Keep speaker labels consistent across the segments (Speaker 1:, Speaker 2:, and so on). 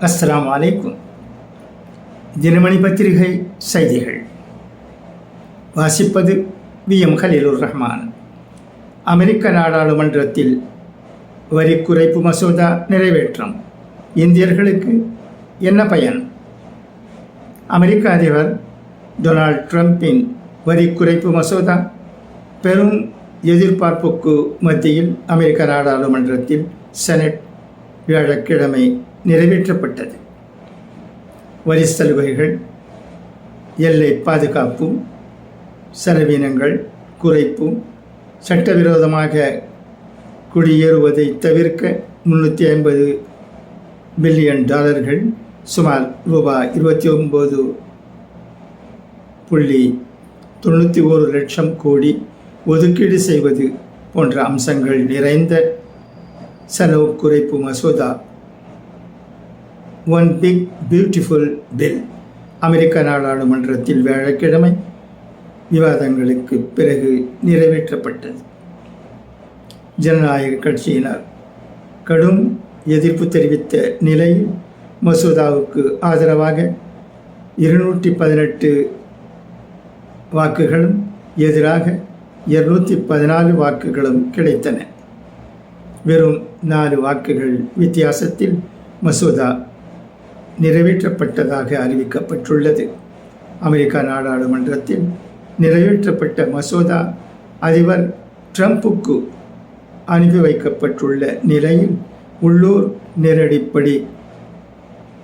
Speaker 1: அஸ்லாம் வலைக்கும் தினமணி பத்திரிகை செய்திகள். வாசிப்பது வி. எம். ஹலீலுர் ரஹ்மான் அமெரிக்க நாடாளுமன்றத்தில் வரி குறைப்பு மசோதா நிறைவேற்றம். இந்தியர்களுக்கு என்ன பயன்? அமெரிக்க அதிபர் டொனால்ட் ட்ரம்பின் வரி குறைப்பு மசோதா பெரும் எதிர்பார்ப்புக்கு மத்தியில் அமெரிக்க நாடாளுமன்றத்தில் செனட் வியாழக்கிழமை நிறைவேற்றப்பட்டது. வரி சலுகைகள் எல்லை பாதுகாப்பு செலவினங்கள் குறைப்பு சட்டவிரோதமாக குடியேறுவதை தவிர்க்க முன்னூற்றி ஐம்பது பில்லியன் டாலர்கள் சுமார் ரூபாய் இருபத்தி ஒம்பது புள்ளி தொண்ணூற்றி ஒரு லட்சம் கோடி ஒதுக்கீடு செய்வது போன்ற அம்சங்கள் நிறைந்த செலவு குறைப்பு மசோதா ஒன் பிக் பியூட்டிஃபுல் பில் அமெரிக்க நாடாளுமன்றத்தில் வியாழக்கிழமை விவாதங்களுக்கு பிறகு நிறைவேற்றப்பட்டது. ஜனநாயக கட்சியினர் கடும் எதிர்ப்பு தெரிவித்த நிலையில் மசோதாவுக்கு ஆதரவாக இருநூற்றி பதினெட்டு வாக்குகளும் எதிராக இருநூற்றி பதினாலு வாக்குகளும் கிடைத்தன. வெறும் நாலு வாக்குகள் வித்தியாசத்தில் மசோதா நிறைவேற்றப்பட்டதாக அறிவிக்கப்பட்டுள்ளது. அமெரிக்கா நாடாளுமன்றத்தில் நிறைவேற்றப்பட்ட மசோதா அதிபர் ட்ரம்புக்கு அனுப்பி வைக்கப்பட்டுள்ள நிலையில் உள்ளூர் நேரடிப்படி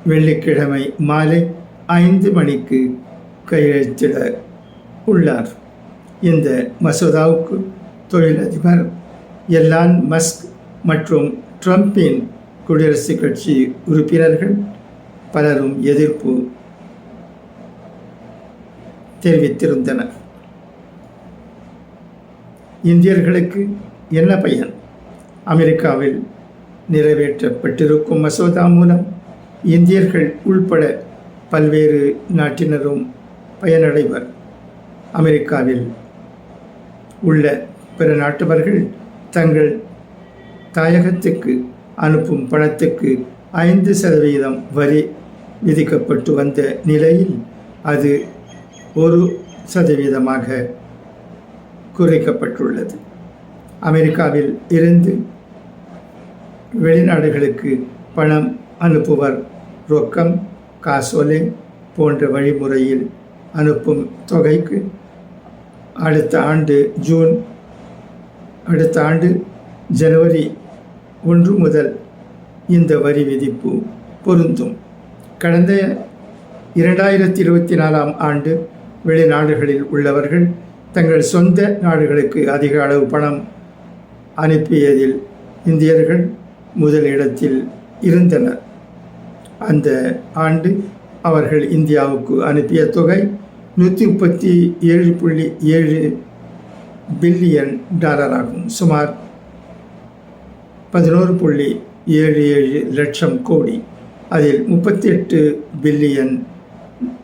Speaker 1: வெள்ளிக்கிழமை மாலை ஐந்து மணிக்கு கையெழுத்திட உள்ளார். இந்த மசோதாவுக்கு தொழிலதிபர் எல்லான் மஸ்க் மற்றும் ட்ரம்பின் குடியரசுக் கட்சி உறுப்பினர்கள் பலரும் எதிர்ப்பு தெரிவித்திருந்தனர் இந்தியர்களுக்கு என்ன பயன்? அமெரிக்காவில் நிறைவேற்றப்பட்டிருக்கும் மசோதா மூலம் இந்தியர்கள் உள்பட பல்வேறு நாட்டினரும் பயனடைவர். அமெரிக்காவில் உள்ள பிற நாட்டவர்கள் தங்கள் தாயகத்துக்கு அனுப்பும் பணத்துக்கு ஐந்து சதவீதம் வரி விதிக்கப்பட்டு வந்த நிலையில் அது ஒரு சதவீதமாக குறைக்கப்பட்டுள்ளது. அமெரிக்காவில் இருந்து வெளிநாடுகளுக்கு பணம் அனுப்புவர் ரொக்கம் காசோலை போன்ற வழிமுறையில் அனுப்பும் தொகைக்கு அடுத்த ஆண்டு ஜூன் அடுத்த ஆண்டு ஜனவரி ஒன்று முதல் இந்த வரி விதிப்பு பொருந்தும். கடந்த இரண்டாயிரத்தி இருபத்தி நாலாம் ஆண்டு வெளிநாடுகளில் உள்ளவர்கள் தங்கள் சொந்த நாடுகளுக்கு அதிக அளவு பணம் அனுப்பியதில் இந்தியர்கள் முதலிடத்தில் இருந்தனர். அந்த ஆண்டு அவர்கள் இந்தியாவுக்கு அனுப்பிய தொகை நூற்றி முப்பத்தி ஏழு புள்ளி ஏழு பில்லியன் டாலர் ஆகும். சுமார் பதினோரு புள்ளி ஏழு ஏழு லட்சம் கோடி. அதில் முப்பத்தி எட்டு பில்லியன்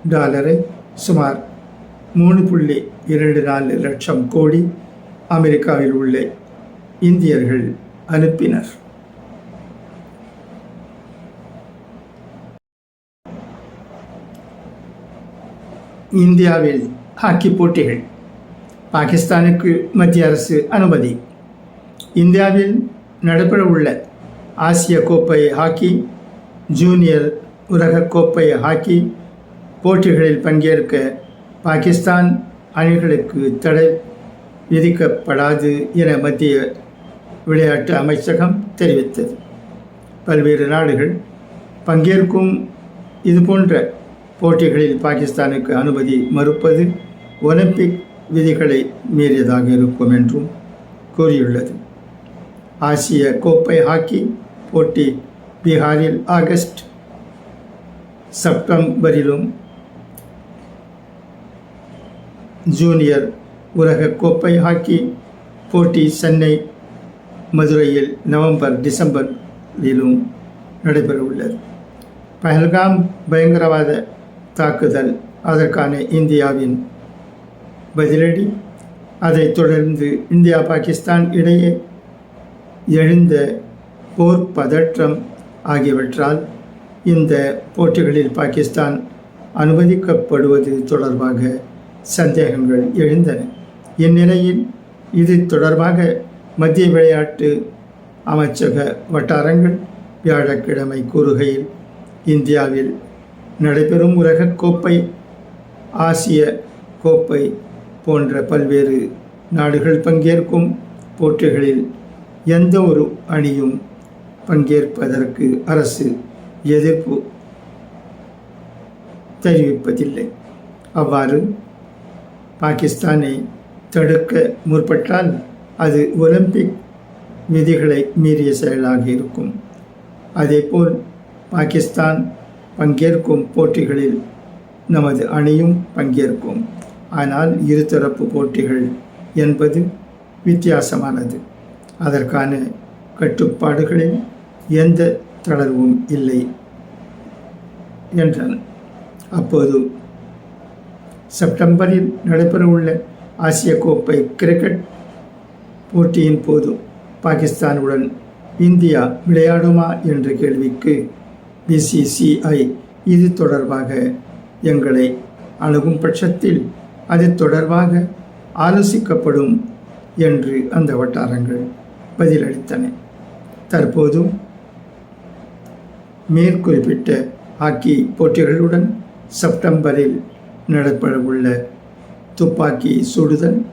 Speaker 1: டாலரை சுமார் மூணு புள்ளி இரண்டு நாலு லட்சம் கோடி அமெரிக்காவில் உள்ள இந்தியர்கள் அனுப்பினர். இந்தியாவில் ஹாக்கி போட்டிகள். பாகிஸ்தானுக்கு மத்திய அரசு அனுமதி. இந்தியாவில் நடைபெறவுள்ள ஆசிய கோப்பை ஹாக்கி ஜூனியர் உலகக்கோப்பை கோப்பை ஹாக்கி போட்டிகளில் பங்கேற்க பாகிஸ்தான் அணிகளுக்கு தடை விதிக்கப்படாது என மத்திய விளையாட்டு அமைச்சகம் தெரிவித்தது. பல்வேறு நாடுகள் பங்கேற்கும் இதுபோன்ற போட்டிகளில் பாகிஸ்தானுக்கு அனுமதி மறுப்பது ஒலிம்பிக் விதிகளை மீறியதாக இருக்கும் என்றும் கூறியுள்ளது. ஆசிய கோப்பை ஹாக்கி போட்டி பீகாரில் ஆகஸ்ட் செப்டம்பரிலும் ஜூனியர் உலக கோப்பை ஹாக்கி போட்டி சென்னை மதுரையில் நவம்பர் டிசம்பரிலும் நடைபெறவுள்ளது பஹல்காம் பயங்கரவாத தாக்குதல் அதற்கான இந்தியாவின் பதிலடி அதைத் தொடர்ந்து இந்தியா பாகிஸ்தான் இடையே எழுந்த போர் பதற்றம் ஆகியவற்றால் இந்த போட்டிகளில் பாகிஸ்தான் அனுமதிக்கப்படுவது தொடர்பாக சந்தேகங்கள் எழுந்தன. இந்நிலையில் இது தொடர்பாக மத்திய விளையாட்டு அமைச்சக வட்டாரங்கள் வியாழக்கிழமை கூறுகையில் இந்தியாவில் நடைபெறும் உலகக் கோப்பை ஆசிய கோப்பை போன்ற பல்வேறு நாடுகள் பங்கேற்கும் போட்டிகளில் எந்த ஒரு அணியும் பங்கேற்பதற்கு அரசு எதிர்ப்பு தெரிவிப்பதில்லை. அவ்வாறு பாகிஸ்தானை தடுக்க முற்பட்டால் அது ஒலிம்பிக் விதிகளை மீறிய செயலாக இருக்கும். அதேபோல் பாகிஸ்தான் பங்கேற்கும் போட்டிகளில் நமது அணியும் பங்கேற்கும். ஆனால் இருதரப்பு போட்டிகள் என்பது வித்தியாசமானது. அதற்கான கட்டுப்பாடுகளில் எந்த தளர்வும் இல்லை என்றார் அப்போது செப்டம்பரில் நடைபெறவுள்ள ஆசிய கோப்பை கிரிக்கெட் போட்டியின் போது பாகிஸ்தானுடன் இந்தியா விளையாடுமா என்ற கேள்விக்கு பிசிசிஐ இது தொடர்பாக எங்களை அணுகும் பட்சத்தில் அது தொடர்பாக ஆலோசிக்கப்படும் என்று அந்த வட்டாரங்கள் பதிலளித்தன. தற்போதும் மேற்குறிப்பிட்ட ஹாக்கி போட்டிகளுடன் செப்டம்பரில் நடைபெறவுள்ள துப்பாக்கி சுடுதல்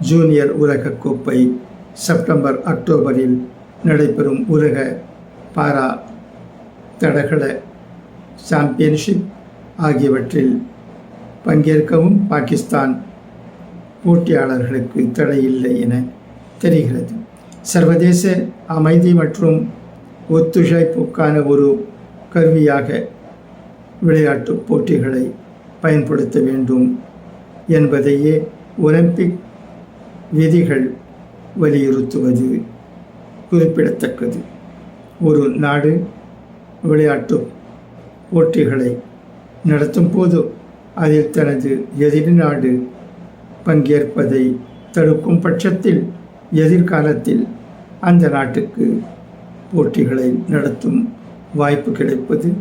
Speaker 1: ஜூனியர் உலகக் கோப்பை செப்டம்பர் அக்டோபரில் நடைபெறும் உலக பாரா தடகள சாம்பியன்ஷிப் ஆகியவற்றில் பங்கேற்கவும் பாகிஸ்தான் போட்டியாளர்களுக்கு தடையில்லை என தெரிகிறது. சர்வதேச அமைதி மற்றும் ஒத்துழைப்புக்கான ஒரு கருவியாக விளையாட்டு போட்டிகளை பயன்படுத்த வேண்டும் என்பதையே ஒலிம்பிக் விதிகள் வலியுறுத்துவது குறிப்பிடத்தக்கது. ஒரு நாடு விளையாட்டு போட்டிகளை நடத்தும் போது அதில் தனது எதிரி நாடு பங்கேற்பதை தடுக்கும் பட்சத்தில் எதிர்காலத்தில் அந்த நாட்டுக்கு போட்டிகளை நடத்தும் வாய்ப்பு கிடைப்பது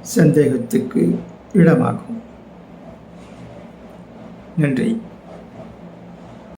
Speaker 1: சந்தேகத்துக்கு இடமாகும். நன்றி.